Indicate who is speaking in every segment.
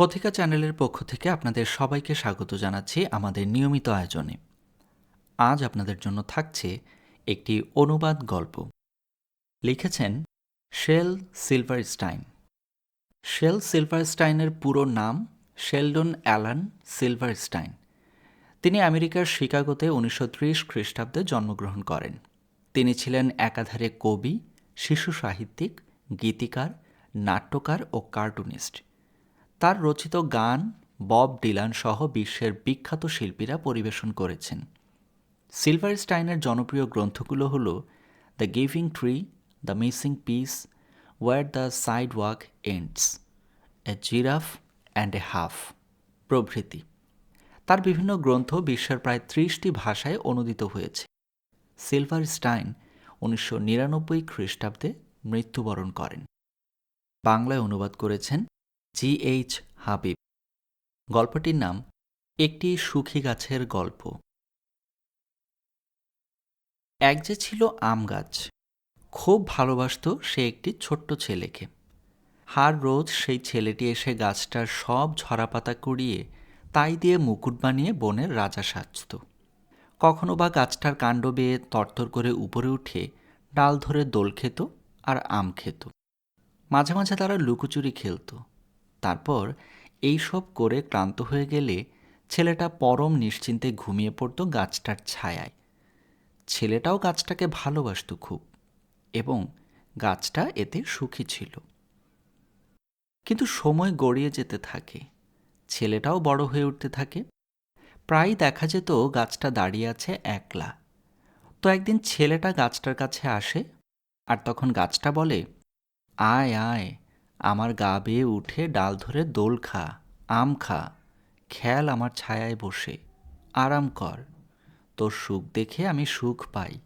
Speaker 1: কথিকা চ্যানেলের পক্ষ থেকে আপনাদের সবাইকে স্বাগত জানাচ্ছি আমাদের নিয়মিত আয়োজনে। আজ আপনাদের জন্য থাকছে একটি অনুবাদ গল্প। লিখেছেন শেল সিলভারস্টাইন। শেল সিলভারস্টাইনের পুরো নাম শেলডন অ্যালান সিলভারস্টাইন। তিনি আমেরিকার শিকাগোতে উনিশশো ত্রিশ খ্রিস্টাব্দে জন্মগ্রহণ করেন। তিনি ছিলেন একাধারে কবি, শিশু সাহিত্যিক, গীতিকার, নাট্যকার ও কার্টুনিস্ট। তার রচিত গান বব ডিলান সহ বিশ্বের বিখ্যাত শিল্পীরা পরিবেশন করেছেন। সিলভার স্টাইনের জনপ্রিয় গ্রন্থগুলো হল the giving tree, the missing piece, where the side walk ends, a giraffe and a half প্রভৃতি। তার বিভিন্ন গ্রন্থ বিশ্বের প্রায় ত্রিশটি ভাষায় অনুদিত হয়েছে। সিলভার স্টাইন উনিশশো নিরানব্বই খ্রিস্টাব্দে মৃত্যুবরণ করেন। বাংলায় অনুবাদ করেছেন জি এইচ হাবিব। গল্পটির নাম, একটি সুখী গাছের গল্প। এক যে ছিল আম গাছ, খুব ভালোবাসত সে একটি ছোট্ট ছেলেকে। হার রোজ সেই ছেলেটি এসে গাছটার সব ঝরাপাতা কুড়িয়ে তাই দিয়ে মুকুট বানিয়ে বনের রাজা সাজত। কখনো বা গাছটার কাণ্ড বেয়ে তরতর করে উপরে উঠে ডাল ধরে দোল খেত আর আম খেত। মাঝে মাঝে তারা লুকোচুরি খেলত। তারপর এই সব করে ক্লান্ত হয়ে গেলে ছেলেটা পরম নিশ্চিন্তে ঘুমিয়ে পড়ত গাছটার ছায়ায়। ছেলেটাও গাছটাকে ভালোবাসত খুব এবং গাছটা এতে সুখী ছিল। কিন্তু সময় গড়িয়ে যেতে থাকে, ছেলেটাও বড় হয়ে উঠতে থাকে। প্রায় দেখা যেত গাছটা দাঁড়িয়ে আছে একলা। তো একদিন ছেলেটা গাছটার কাছে আসে আর তখন গাছটা বলে, আয় আয় আমার গা বেয়ে উঠে ডাল ধরে দোল খা, আম খা, খেয়াল আমার ছায়ায় বসে, আরাম কর, তোর সুখ দেখে আমি সুখ পাই।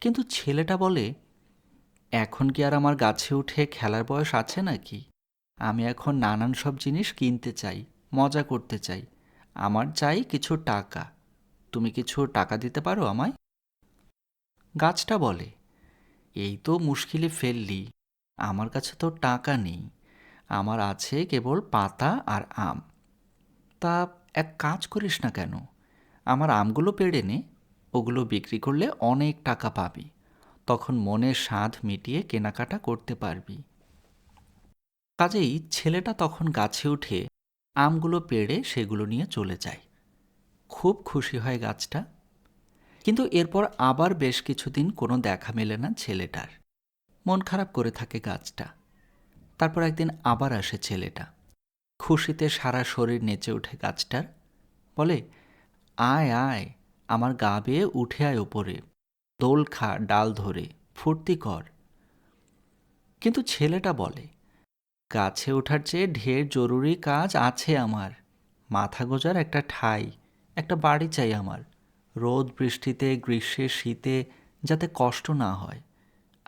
Speaker 1: কিন্তু ছেলেটা বলে, এখন কি আর আমার গাছে উঠে খেলার বয়স আছে নাকি? আমি এখন নানান সব জিনিস কিনতে চাই, মজা করতে চাই। আমার চাই কিছু টাকা। তুমি কিছু টাকা দিতে পারো আমায়? গাছটা বলে, এই তো মুশকিলে ফেললি। আমার কাছে তো টাকা নেই। আমার আছে কেবল পাতা আর আম। তা এক কাজ করিস না কেন? আমার আমগুলো পেড়ে নে, ওগুলো বিক্রি করলে অনেক টাকা পাবি। তখন মনের স্বাদ মিটিয়ে কেনাকাটা করতে পারবি। কাজেই ছেলেটা তখন গাছে উঠে আমগুলো পেড়ে সেগুলো নিয়ে চলে যায়। খুব খুশি হয় গাছটা। কিন্তু এরপর আবার বেশ কিছুদিন কোনো দেখা মেলে না ছেলেটার। মন খারাপ করে থাকে গাছটা। তারপর একদিন আবার আসে ছেলেটা। খুশিতে সারা শরীর নেচে ওঠে গাছটার। বলে, আয় আয়, আমার গা বেয়ে উঠে আয় ওপরে। দোল খা, ডাল ধরে, ফুর্তি কর। কিন্তু ছেলেটা বলে, গাছে ওঠার চেয়ে ঢের জরুরি কাজ আছে আমার। মাথা গোজার একটা ঠাই, একটা বাড়ি চাই আমার। রোদ বৃষ্টিতে, গ্রীষ্মে, শীতে, যাতে কষ্ট না হয়।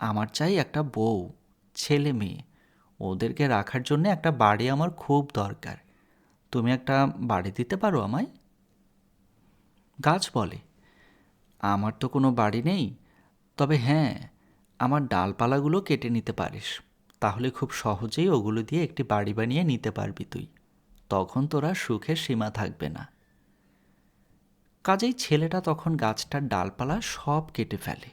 Speaker 1: আমার চাই একটা বউ, ছেলে মেয়ে। ওদেরকে রাখার জন্য একটা বাড়ি আমার খুব দরকার। তুমি একটা বাড়ি দিতে পারো আমায়? গাছ বলে, আমার তো কোনো বাড়ি নেই। তবে হ্যাঁ আমার ডালপালাগুলো কেটে নিতে পারিস। তাহলে খুব সহজেই ওগুলো দিয়ে একটি বাড়ি বানিয়ে নিতে পারবি তুই। তখন তোরা সুখের সীমা থাকবে না। কাজেই ছেলেটা তখন গাছটার ডালপালা সব কেটে ফেলে।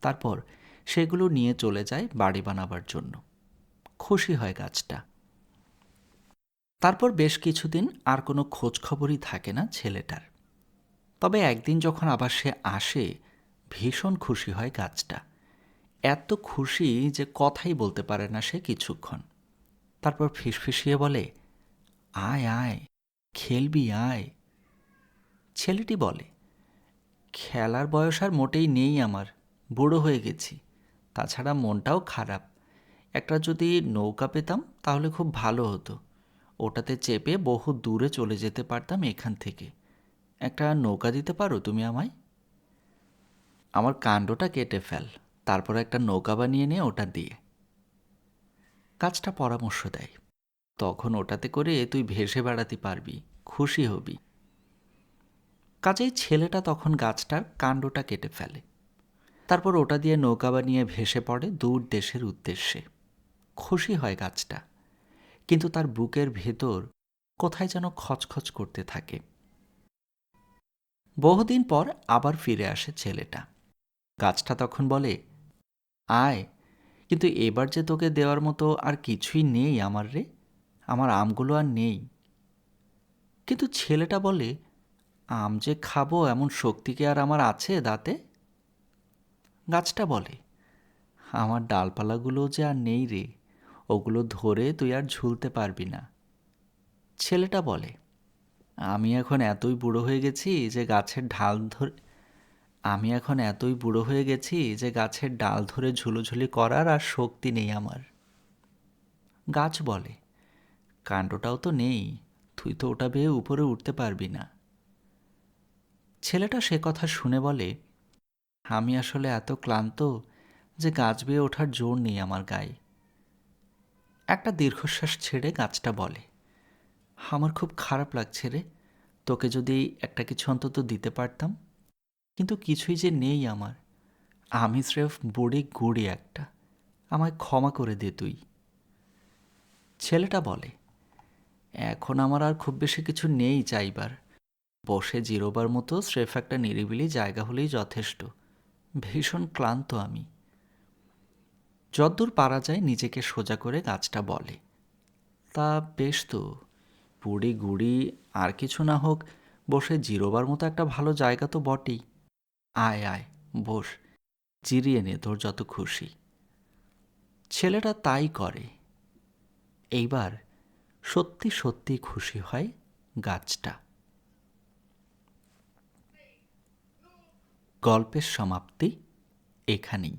Speaker 1: তারপর সেগুলো নিয়ে চলে যায় বাড়ি বানাবার জন্য। খুশি হয় গাছটা। তারপর বেশ কিছুদিন আর কোনো খোঁজ খবরই থাকে না ছেলেটার। তবে একদিন যখন আবার সে আসে, ভীষণ খুশি হয় গাছটা। এত খুশি যে কথাই বলতে পারে না সে কিছুক্ষণ। তারপর ফিসফিসিয়ে বলে, আয় আয়, খেলবি, আয়। ছেলেটি বলে, খেলার বয়স আর মোটেই নেই আমার, বুড়ো হয়ে গেছি। তাছাড়া মনটাও খারাপ। একটা যদি নৌকা পেতাম তাহলে খুব ভালো হতো। ওটাতে চেপে বহু দূরে চলে যেতে পারতাম এখান থেকে। একটা নৌকা দিতে পারো তুমি আমায়? আমার কাণ্ডটা কেটে ফেল। তারপর একটা নৌকা বানিয়ে নিয়ে ওটা দিয়ে। কাজটা পরামর্শ দেয়। তখন ওটাতে করে তুই ভেসে বেড়াতে পারবি, খুশি হবি। কাজেই ছেলেটা তখন গাছটার কাণ্ডটা কেটে ফেলে। তারপর ওটা দিয়ে নৌকা বানিয়ে ভেসে পড়ে দূর দেশের উদ্দেশ্যে। খুশি হয় গাছটা। কিন্তু তার বুকের ভেতর কোথায় যেন খচখচ করতে থাকে। বহুদিন পর আবার ফিরে আসে ছেলেটা। গাছটা তখন বলে, আয়, কিন্তু এবার যে তোকে দেওয়ার মতো আর কিছুই নেই আমার রে। আমার আমগুলো আর নেই। কিন্তু ছেলেটা বলে, আম যে খাব এমন শক্তি কি আর আমার আছে দাঁতে? গাছটা বলে, আমার ডালপালাগুলো যে আর নেই রে, ওগুলো ধরে তুই আর ঝুলতে পারবি না। ছেলেটা বলে, আমি এখন এতই বুড়ো হয়ে গেছি যে গাছের ঢাল ধরে, আমি এখন এতই বুড়ো হয়ে গেছি যে গাছের ডাল ধরে ঝুলোঝুলি করার আর শক্তি নেই আমার। গাছ বলে, কাণ্ডটাও তো নেই, তুই তো ওটা বেয়ে উপরে উঠতে পারবি না। ছেলেটা সে কথা শুনে বলে আমি আসলে এত ক্লান্ত যে গাছ বেয়ে ওঠার জোর নেই আমার গায়ে। একটা দীর্ঘশ্বাস ছেড়ে গাছটা বলে, আমার খুব খারাপ লাগছে রে, তোকে যদি একটা কিছু অন্তত দিতে পারতাম। কিন্তু কিছুই যে নেই আমার। আমি স্রেফ বুড়ি গুড়ি একটা। আমায় ক্ষমা করে দে তুই। ছেলেটা বলে, এখন আমার আর খুব বেশি কিছু নেই চাইবার। বসে জিরোবার মতো স্রেফ একটা নিরিবিলি জায়গা হলেই যথেষ্ট। ভীষণ ক্লান্ত আমি। যদ্দূর পারা যায় নিজেকে সোজা করে গাছটা বলে। তা বেশ তো, পুড়ি গুড়ি আর কিছু না হোক, বসে জিরোবার মতো একটা ভালো জায়গা তো বটেই। আয় আয়, বস, জিরিয়ে নে তোর যত খুশি। ছেলেটা তাই করে। এইবার সত্যি সত্যি খুশি হয় গাছটা। গল্পের সমাপ্তি এখানেই।